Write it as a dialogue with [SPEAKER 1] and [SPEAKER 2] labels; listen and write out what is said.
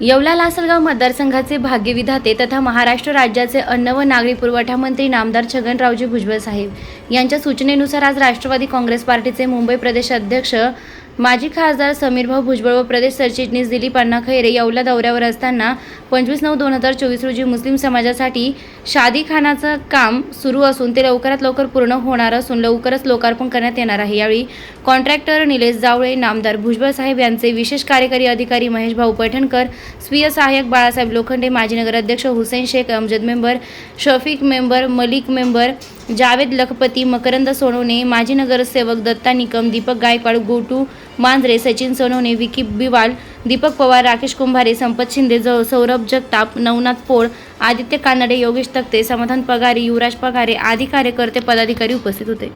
[SPEAKER 1] येवला लासलगाव मतदारसंघाचे भाग्यविधाते तथा महाराष्ट्र राज्याचे अन्न व नागरी पुरवठा मंत्री नामदार छगनरावजी भुजबळ साहेब यांच्या सूचनेनुसार आज राष्ट्रवादी काँग्रेस पार्टीचे मुंबई प्रदेश अध्यक्ष माजी खासदार समीरभाऊ भुजबळ व प्रदेश सरचिटणीस दिलीप अण्णा खैरे येवला दौऱ्यावर असताना पंचवीस नऊ दोन हजार चोवीस रोजी मुस्लिम समाजासाठी शादीखानाचं काम सुरू असून ते लवकरात लवकर पूर्ण होणार असून लवकरच लोकार्पण करण्यात येणार आहे. यावेळी कॉन्ट्रॅक्टर निलेश जावळे नामदार भुजबळ साहेब यांचे विशेष कार्यकारी अधिकारी महेश भाऊ पैठणकर स्वीय सहाय्यक बाळासाहेब लोखंडे माजी नगराध्यक्ष Hussain Shaikh Amjad member Shafiq member Malik member Javed Lakhpati Makrand Sonawane माजी नगरसेवक दत्ता निकम दीपक गायकवाड गोटू मांजरे सचिन सोनवणे विकी बिवाल दीपक पवार राकेश कुंभारे संपत शिंदे ज सौरभ जगताप नवनाथ पोळ आदित्य कानडे योगेश तक्ते समाधान पगारे युवराज पगारे आदी कार्यकर्ते पदाधिकारी उपस्थित होते.